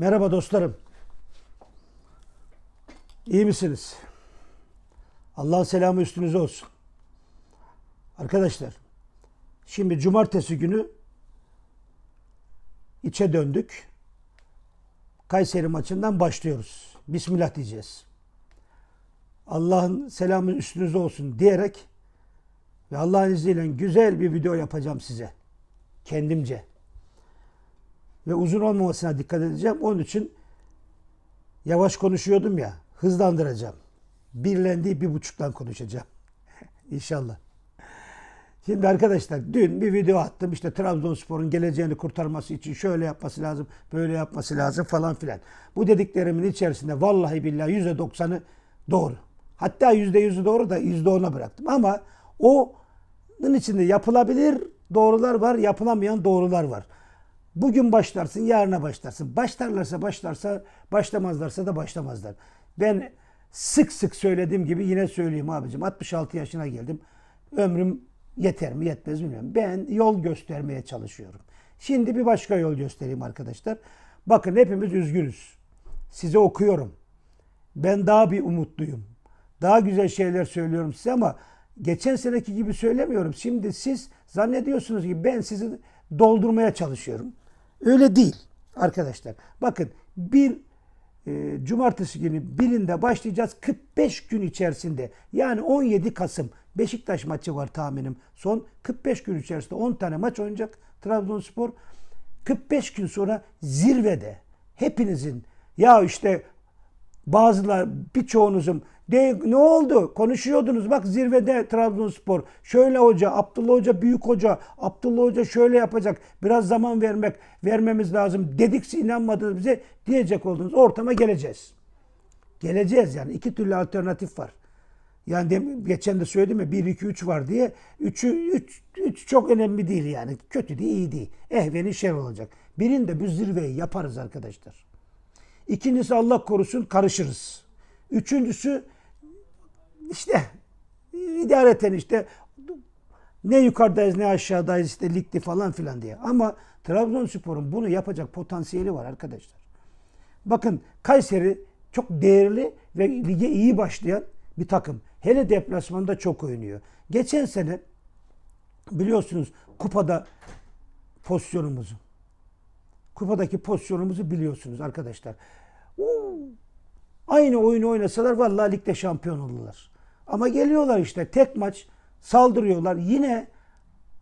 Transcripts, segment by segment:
Merhaba dostlarım. İyi misiniz? Allah'ın selamı üstünüze olsun. Arkadaşlar, şimdi cumartesi günü içe döndük. Kayseri maçından başlıyoruz. Bismillah diyeceğiz. Allah'ın selamı üstünüze olsun diyerek ve Allah'ın izniyle güzel bir video yapacağım size. Kendimce. Ve uzun olmamasına dikkat edeceğim. Onun için yavaş konuşuyordum ya. Hızlandıracağım. Birlendiği bir buçuktan konuşacağım. İnşallah. Şimdi arkadaşlar dün bir video attım. İşte Trabzonspor'un geleceğini kurtarması için şöyle yapması lazım, böyle yapması lazım falan filan. Bu dediklerimin içerisinde vallahi billahi yüzde doksanı doğru. Hatta yüzde yüzü doğru da yüzde ona bıraktım. Ama onun içinde yapılabilir doğrular var, yapılamayan doğrular var. Bugün başlarsın, yarına başlarsın. Başlarlarsa başlarsa, başlamazlarsa da başlamazlar. Ben sık sık söylediğim gibi yine söyleyeyim abicim. 66 yaşına geldim. Ömrüm yeter mi yetmez mi bilmiyorum. Ben yol göstermeye çalışıyorum. Şimdi bir başka yol göstereyim arkadaşlar. Bakın hepimiz üzgünüz. Size okuyorum. Ben daha bir umutluyum. Daha güzel şeyler söylüyorum size ama geçen seneki gibi söylemiyorum. Şimdi siz zannediyorsunuz ki ben sizi doldurmaya çalışıyorum. Öyle değil arkadaşlar. Bakın bir e, cumartesi günü birinde başlayacağız 45 gün içerisinde. Yani 17 Kasım Beşiktaş maçı var tahminim. Son 45 gün içerisinde 10 tane maç oynayacak Trabzonspor. 45 gün sonra zirvede hepinizin ya işte bazılar birçoğunuzun de, ne oldu? Konuşuyordunuz bak zirvede Trabzonspor. Şöyle hoca, Abdullah Hoca büyük hoca. Abdullah Hoca şöyle yapacak. Biraz zaman vermek vermemiz lazım. Dedikse inanmadınız bize diyecek oldunuz. Ortama geleceğiz. Geleceğiz yani. iki türlü alternatif var. Yani de, geçen de söyledim ya 1 2 3 var diye. 3'ü 3 3 çok önemli değil yani. Kötü değil, iyi değil. Ehveni şer olacak. Birinde bu zirveyi yaparız arkadaşlar. İkincisi Allah korusun karışırız. Üçüncüsü işte idareten işte ne yukarıdayız ne aşağıdayız işte ligde falan filan diye. Ama Trabzonspor'un bunu yapacak potansiyeli var arkadaşlar. Bakın Kayseri çok değerli ve lige iyi başlayan bir takım. Hele deplasmanda çok oynuyor. Geçen sene biliyorsunuz kupada pozisyonumuzu kupadaki pozisyonumuzu biliyorsunuz arkadaşlar. Oo, aynı oyunu oynasalar vallahi ligde şampiyon olurlar. Ama geliyorlar işte tek maç saldırıyorlar. Yine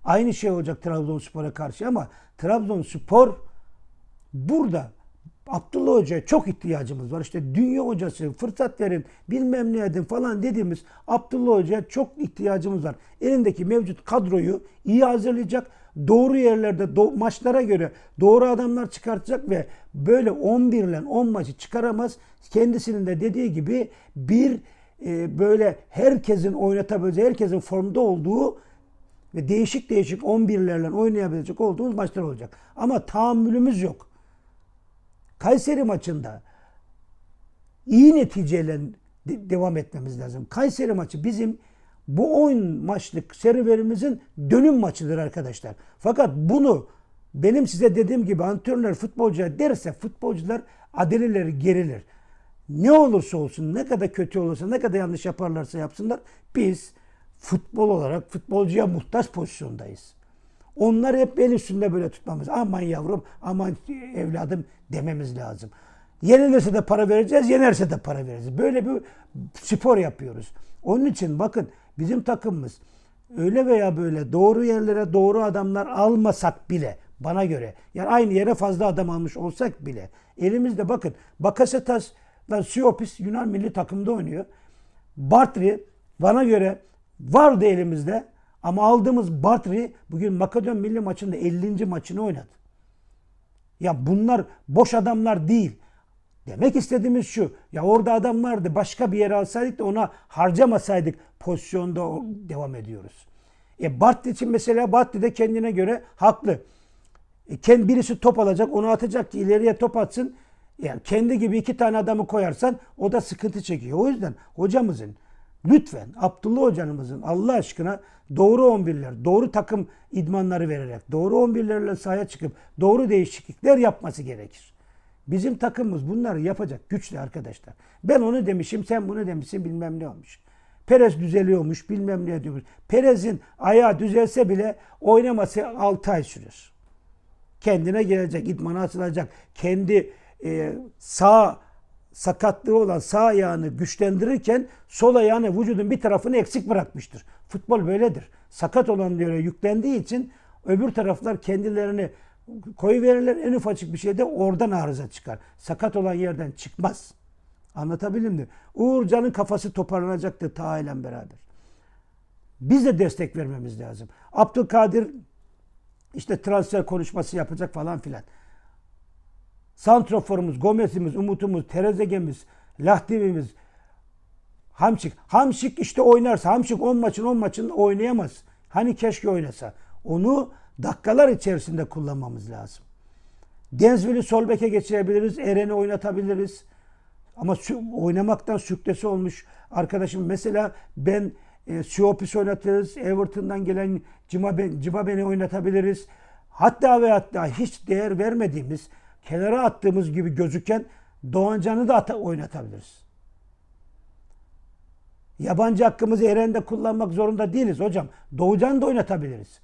aynı şey olacak Trabzonspor'a karşı ama Trabzonspor burada Abdullah Hoca'ya çok ihtiyacımız var. İşte dünya hocası, fırsat verin, bilmem ne edin falan dediğimiz Abdullah Hoca'ya çok ihtiyacımız var. Elindeki mevcut kadroyu iyi hazırlayacak, doğru yerlerde do- maçlara göre doğru adamlar çıkartacak ve böyle 11 ile 10 maçı çıkaramaz. Kendisinin de dediği gibi bir e, böyle herkesin oynatabileceği, herkesin formda olduğu ve değişik değişik 11'lerle oynayabilecek olduğumuz maçlar olacak. Ama tahammülümüz yok. Kayseri maçında iyi neticeyle de- devam etmemiz lazım. Kayseri maçı bizim bu 10 maçlık serüvenimizin dönüm maçıdır arkadaşlar. Fakat bunu benim size dediğim gibi antrenörler futbolcuya derse futbolcular adeleleri gerilir. Ne olursa olsun, ne kadar kötü olursa, ne kadar yanlış yaparlarsa yapsınlar biz futbol olarak futbolcuya muhtaç pozisyondayız. Onlar hep el üstünde böyle tutmamız. Aman yavrum, aman evladım dememiz lazım. Yenilirse de para vereceğiz, yenerse de para vereceğiz. Böyle bir spor yapıyoruz. Onun için bakın bizim takımımız öyle veya böyle doğru yerlere doğru adamlar almasak bile bana göre yani aynı yere fazla adam almış olsak bile elimizde bakın Bakasetas Siopis Yunan milli takımda oynuyor. Bartri bana göre vardı elimizde ama aldığımız Bartri bugün Makedon milli maçında 50. maçını oynadı. Ya bunlar boş adamlar değil. Demek istediğimiz şu. Ya orada adam vardı. Başka bir yere alsaydık da ona harcamasaydık pozisyonda devam ediyoruz. E Bartli için mesela Bartli de kendine göre haklı. E, kendi birisi top alacak, onu atacak ki ileriye top atsın. Yani kendi gibi iki tane adamı koyarsan o da sıkıntı çekiyor. O yüzden hocamızın lütfen Abdullah hocamızın Allah aşkına doğru 11'ler, doğru takım idmanları vererek, doğru 11'lerle sahaya çıkıp doğru değişiklikler yapması gerekir. Bizim takımımız bunları yapacak güçlü arkadaşlar. Ben onu demişim, sen bunu demişsin bilmem ne olmuş. Perez düzeliyormuş, bilmem ne diyormuş. Perez'in ayağı düzelse bile oynaması 6 ay sürer. Kendine gelecek, idmana atılacak. Kendi e, sağ sakatlığı olan sağ ayağını güçlendirirken sol ayağını vücudun bir tarafını eksik bırakmıştır. Futbol böyledir. Sakat olan diyor yüklendiği için öbür taraflar kendilerini koyu verirler en ufacık bir şeyde oradan arıza çıkar. Sakat olan yerden çıkmaz. Anlatabildim mi? Uğurcan'ın kafası toparlanacaktı ta ile beraber. Biz de destek vermemiz lazım. Abdülkadir işte transfer konuşması yapacak falan filan. Santroforumuz, Gomez'imiz, Umut'umuz, Terezege'miz, Lahdivimiz, Hamşik. Hamşik işte oynarsa, Hamşik 10 maçın 10 maçın oynayamaz. Hani keşke oynasa. Onu dakikalar içerisinde kullanmamız lazım. Denzvil'i sol beke geçirebiliriz. Eren'i oynatabiliriz. Ama oynamaktan süktesi olmuş arkadaşım. Mesela ben e, Siopis oynatırız. Everton'dan gelen Cimabe, Cimaben'i oynatabiliriz. Hatta ve hatta hiç değer vermediğimiz, kenara attığımız gibi gözüken Doğancan'ı da ata- oynatabiliriz. Yabancı hakkımızı Eren'de kullanmak zorunda değiliz hocam. Doğucan'ı da oynatabiliriz.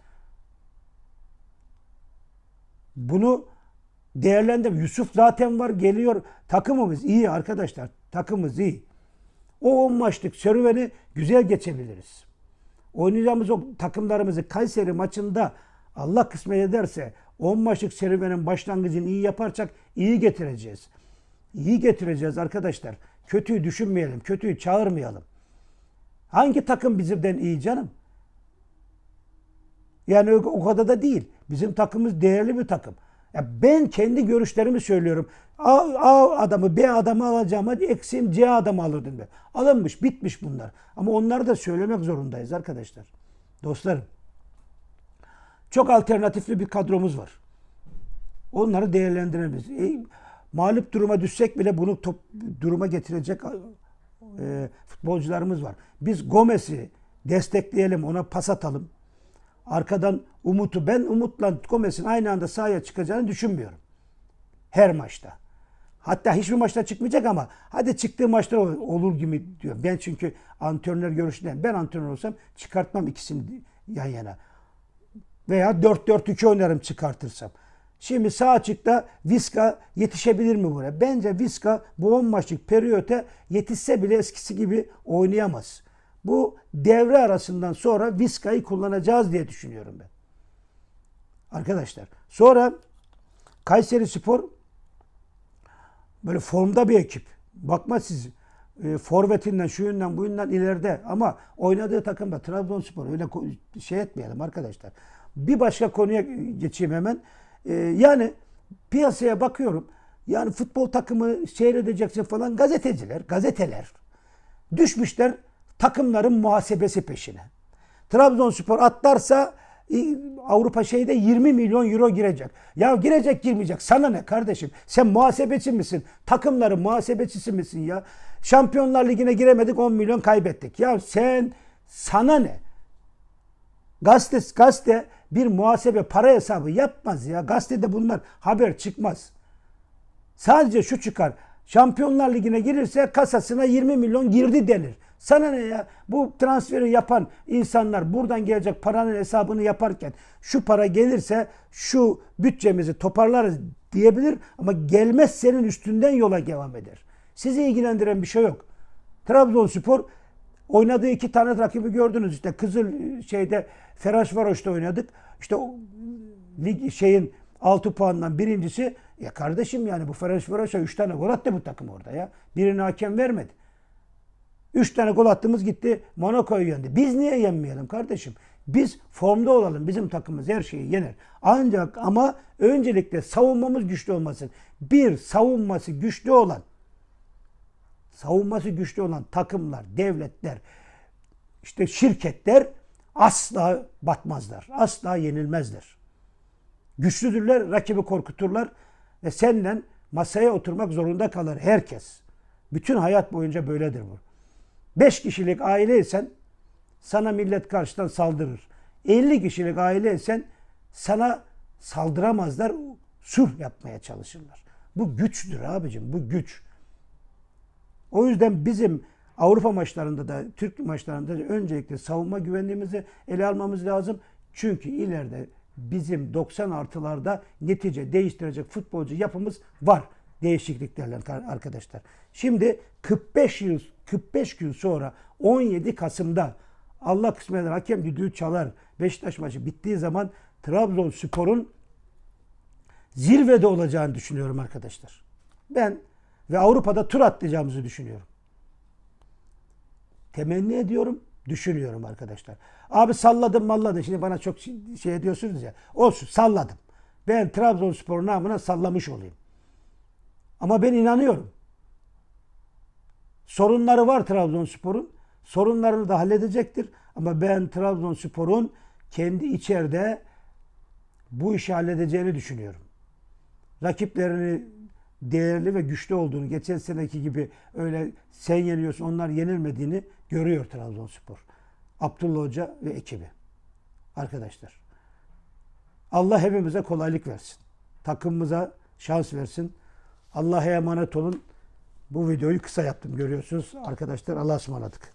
Bunu değerlendir. Yusuf zaten var geliyor. Takımımız iyi arkadaşlar. Takımımız iyi. O 10 maçlık serüveni güzel geçebiliriz. Oynayacağımız o takımlarımızı Kayseri maçında Allah kısmet ederse 10 maçlık serüvenin başlangıcını iyi yaparsak iyi getireceğiz. İyi getireceğiz arkadaşlar. Kötüyü düşünmeyelim. Kötüyü çağırmayalım. Hangi takım bizimden iyi canım? Yani o, kadar da değil. Bizim takımımız değerli bir takım. Ya ben kendi görüşlerimi söylüyorum. A, A adamı B adamı alacağıma eksiğim C adamı alırdım ben. Alınmış, bitmiş bunlar. Ama onları da söylemek zorundayız arkadaşlar. Dostlarım. Çok alternatifli bir kadromuz var. Onları değerlendiremeyiz. E, mağlup duruma düşsek bile bunu top, duruma getirecek e, futbolcularımız var. Biz Gomez'i destekleyelim, ona pas atalım. Arkadan Umut'u ben Umut'la Gomez'in aynı anda sahaya çıkacağını düşünmüyorum. Her maçta. Hatta hiçbir maçta çıkmayacak ama hadi çıktığı maçta olur gibi diyor. Ben çünkü antrenör görüşünden ben antrenör olsam çıkartmam ikisini yan yana. Veya 4-4-2 oynarım çıkartırsam. Şimdi sağ açıkta Viska yetişebilir mi buraya? Bence Viska bu 10 maçlık periyote yetişse bile eskisi gibi oynayamaz. Bu devre arasından sonra Viska'yı kullanacağız diye düşünüyorum ben. Arkadaşlar. Sonra Kayseri Spor böyle formda bir ekip. Bakma siz e, forvetinden, şuyundan, buyundan ileride ama oynadığı takımda Trabzonspor öyle şey etmeyelim arkadaşlar. Bir başka konuya geçeyim hemen. E, yani piyasaya bakıyorum. Yani futbol takımı seyredeceksin falan gazeteciler, gazeteler düşmüşler takımların muhasebesi peşine. Trabzonspor atlarsa e, Avrupa şeyde 20 milyon euro girecek. Ya girecek girmeyecek. Sana ne kardeşim? Sen muhasebeci misin? Takımların muhasebecisi misin ya? Şampiyonlar Ligi'ne giremedik 10 milyon kaybettik. Ya sen sana ne? Gazete, gazete bir muhasebe para hesabı yapmaz ya. Gazetede bunlar haber çıkmaz. Sadece şu çıkar. Şampiyonlar Ligi'ne girirse kasasına 20 milyon girdi denir. Sana ne ya? Bu transferi yapan insanlar buradan gelecek paranın hesabını yaparken şu para gelirse şu bütçemizi toparlarız diyebilir ama gelmez senin üstünden yola devam eder. Sizi ilgilendiren bir şey yok. Trabzonspor oynadığı iki tane rakibi gördünüz işte Kızıl şeyde Ferencvaros'ta oynadık. İşte lig şeyin 6 puandan birincisi ya kardeşim yani bu Ferencvaros'a 3 tane gol attı bu takım orada ya. Birini hakem vermedi. 3 tane gol attığımız gitti Monaco'yu yendi. Biz niye yenmeyelim kardeşim? Biz formda olalım. Bizim takımımız her şeyi yener. Ancak ama öncelikle savunmamız güçlü olmasın. Bir savunması güçlü olan savunması güçlü olan takımlar, devletler, işte şirketler asla batmazlar. Asla yenilmezler. Güçlüdürler, rakibi korkuturlar ve seninle masaya oturmak zorunda kalır herkes. Bütün hayat boyunca böyledir bu. Beş kişilik aileysen sana millet karşıdan saldırır. 50 kişilik aileysen sana saldıramazlar, sulh yapmaya çalışırlar. Bu güçtür abicim. Bu güç. O yüzden bizim Avrupa maçlarında da Türk maçlarında da öncelikle savunma güvenliğimizi ele almamız lazım. Çünkü ileride bizim 90 artılarda netice değiştirecek futbolcu yapımız var değişikliklerle arkadaşlar. Şimdi 45 yıl 45 gün sonra 17 Kasım'da Allah kısmet hakem düdüğü çalar. Beşiktaş maçı bittiği zaman Trabzonspor'un zirvede olacağını düşünüyorum arkadaşlar. Ben ve Avrupa'da tur atlayacağımızı düşünüyorum. Temenni ediyorum, düşünüyorum arkadaşlar. Abi salladım malladım. Şimdi bana çok şey ediyorsunuz ya. Olsun salladım. Ben Trabzonspor namına sallamış olayım. Ama ben inanıyorum. Sorunları var Trabzonspor'un. Sorunlarını da halledecektir. Ama ben Trabzonspor'un kendi içeride bu işi halledeceğini düşünüyorum. Rakiplerini değerli ve güçlü olduğunu, geçen seneki gibi öyle sen yeniyorsun, onlar yenilmediğini görüyor Trabzonspor. Abdullah Hoca ve ekibi. Arkadaşlar. Allah hepimize kolaylık versin. Takımımıza şans versin. Allah'a emanet olun. Bu videoyu kısa yaptım görüyorsunuz. Arkadaşlar Allah'a ısmarladık.